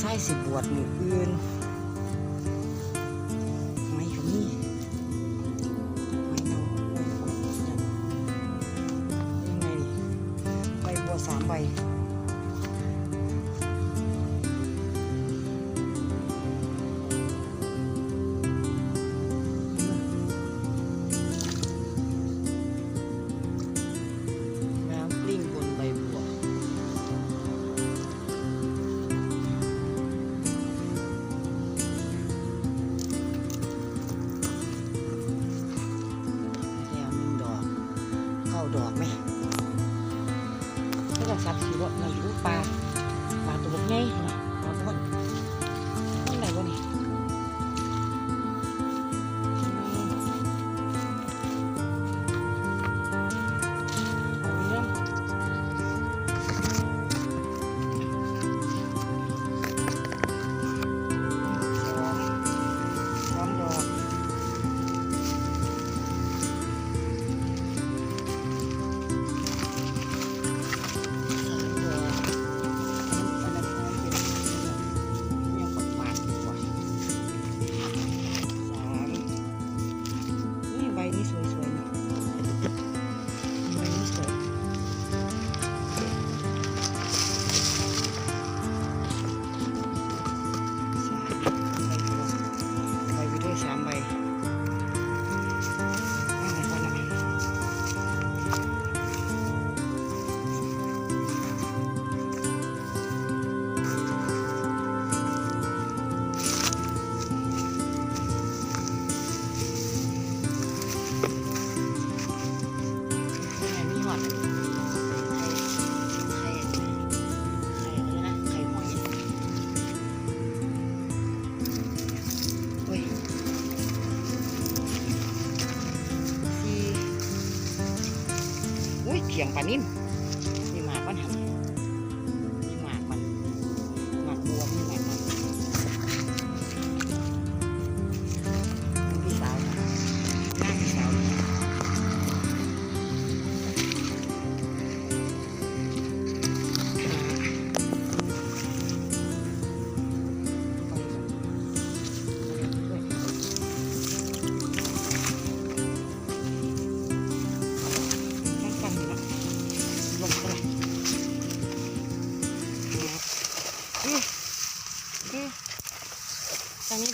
ไส้สิบวชมืออื่นไม่ก็มีไม่เนาไม่บวชยังไงใบบัวสามใบ ก็จะสับสีรถมาอยู่ป เขียงปลานิ่ม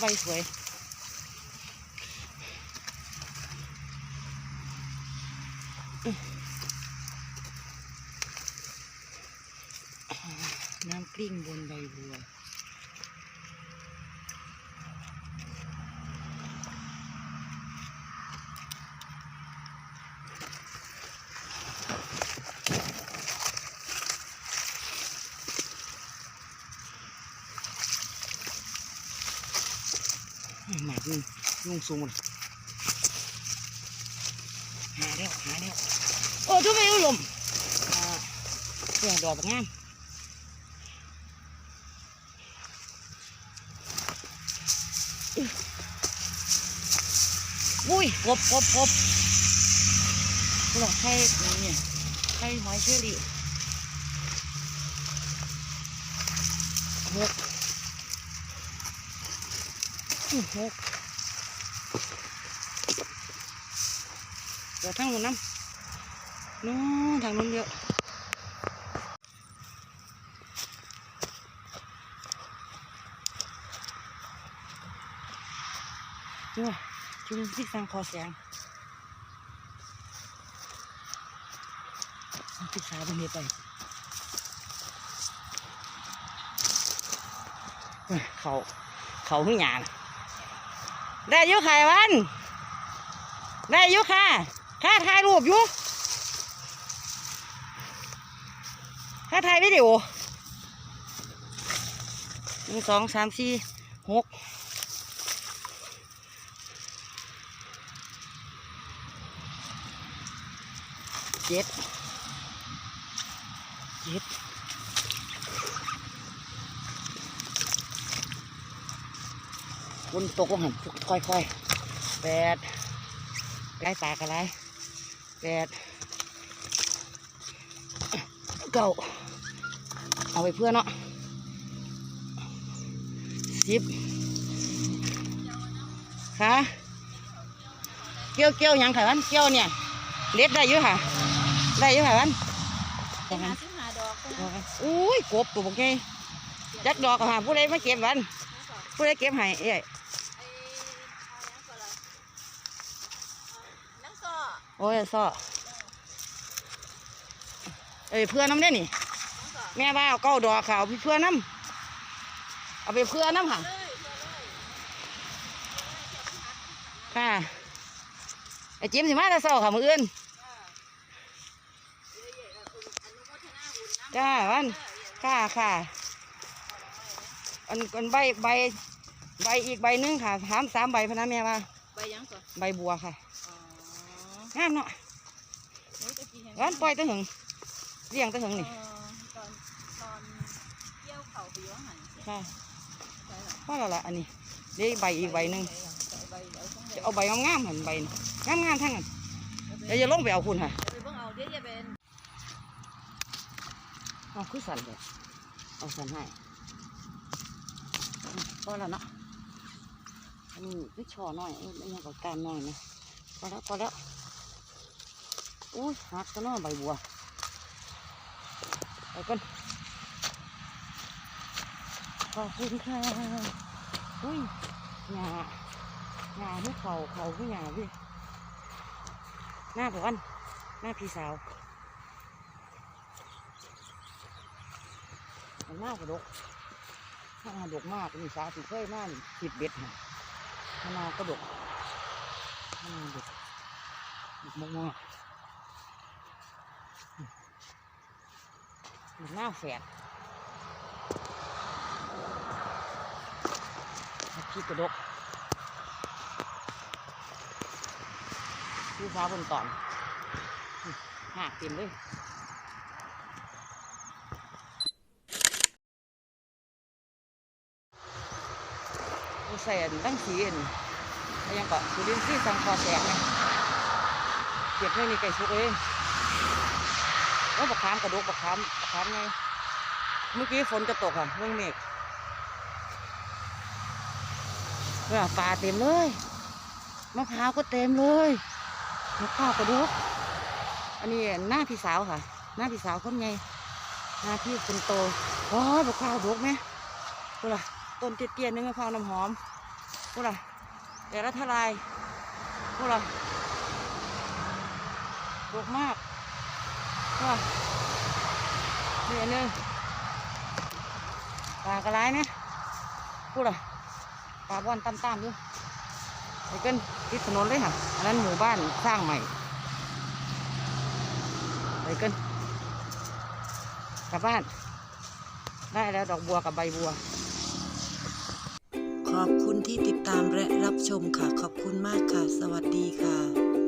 ใบสวยน้ำกลิ้งบนใบบัว หมากนึง ยุ่งสูงเลยหาแล้วหาแล้วโอ้ทุกไม่รู้ลมอ่าเพื่อดอกบักงามอุ้ยกบกบกบหลอกไข่นี่ไข่หอยเชอรี่หกอื้อหก เดี๋ยวทั้งหมดน้ำนู้นทางนู้นเยอะนี่ว่ะจุลที่สร้างคอแสงศึกษาเป็นเหตุไปเขาเขาขึ้นหยานะ ได้ยุค่ะวัน ได้ยุค่ะค่าถ่ายรูปยู่ค่าถ่ายวิดีโอหนึ่งสองสามสี่หกเจ็ดเจ็ด คนตกลงหันค่อยๆแปดไล่ตากอะไรแปดเก้าเอาไปเพื่อนเนาะสิบค่ะเกี่ยวเกี่ยวหยังไขวันเกี่ยวเนี่ยเล็ดได้อยู่ค่ะ ได้อยู่ค่ะวันไปหาซื้อหาดอกก็นะอุ้ยกบตัวบกไงจักดอกก็หาผู้ใดมาเก็บวันผู้ใดเก็บให้เอ้ย อ้ยซ้อเอ้ยเพื่อนน้ำได้นี่นังก็แม่ว่าเอาเก้าดอกขาวไปเพื่อน้ำเอาไปเพื่อน้ำค่ะเลยเลยเลยค่ะไอ้จิมสิมาแต่เศร้าค่ะมืออื่นเยอะๆแล้วอนุโมทนาบุญน้ำจ้าวันเออค่ะค่ะอันอันใบใบใบอีกใบหนึงค่ะถามสามใบพะนะแม่ว่าใบยังก่อนใบบัวค่ะอ๋อ งามเนาะโอ้ยตะกี้เห็นวันปล่อยแตะหึงเลี้ยงแตะหึงนี่เออตอนตอนเกี่ยวเข่าไปย้อนหันค่ะใช่หรอพอแล้วล่ะอันนี้เดี๋ยวใบอีกใบหนึงใส่ใบเอาต้องจะเอาใบงามๆหันใบงามงามๆทั้งนั้นเดี๋ยวจะลงไปเอาคุณค่ะไปเบิ่งเอาเดี๋ยวจะเป็นเอาคือสั่นเลยเอาสั่นให้อืมพอแล้วเนาะอันนี้คือช่อน้อยเอ้ยไม่ยังกับการน้อยนะพอแล้วพอแล้ว อุ้ยหักก็น้อใบบัวไปก่อนขอบคุณค่ะอุ้ยหญ้าหญ้าให้เขาเขาให้หญ้าดิหน้าผมอันหน้าพี่สาวมันมากกระดกถ้ามากระดกมากมีสาสิเคยมากสิบเบ็ดนะมะนาวกระดกมะนาวดกดกมากมากๆ หน้าแฝดพี่กระดกพี่สาวคนก่อนหักเต็มเลยกูใส่อันตั้งสีอันยังเก็สุรินทร์ที่สังคอแสงไงเก็บไม่มีไก่ชุกเลยแล้วบักขามกระดกบักขาม บักขามไง เมื่อกี้ฝนจะตกค่ะเรื่องเมฆเนี่ยปลาเต็มเลยมะพร้าวก็เต็มเลยมะพร้าวกระดกอันนี้หน้าพี่สาวค่ะ หน้าพี่สาวคนไงหน้าพี่คนโตโอ้ยบักพร้าวดกไหมกูล่ะต้นเตี้ยๆนึงมะพร้าวน้ำหอมพวกล่ะแต่ละทลายพวกล่ะดกมากพวกล่ะ นี่อันนึงปลากระไรเนี่ยพวกล่ะปลาบอนตั้มๆอยู่ไอ้เกินติดถนนเลยค่ะ อันนั้นหมู่บ้านสร้างใหม่ไอ้เกินกลับบ้าน ได้แล้วดอกบัวกับใบบัว ขอบคุณที่ติดตามและรับชมค่ะ ขอบคุณมากค่ะ สวัสดีค่ะ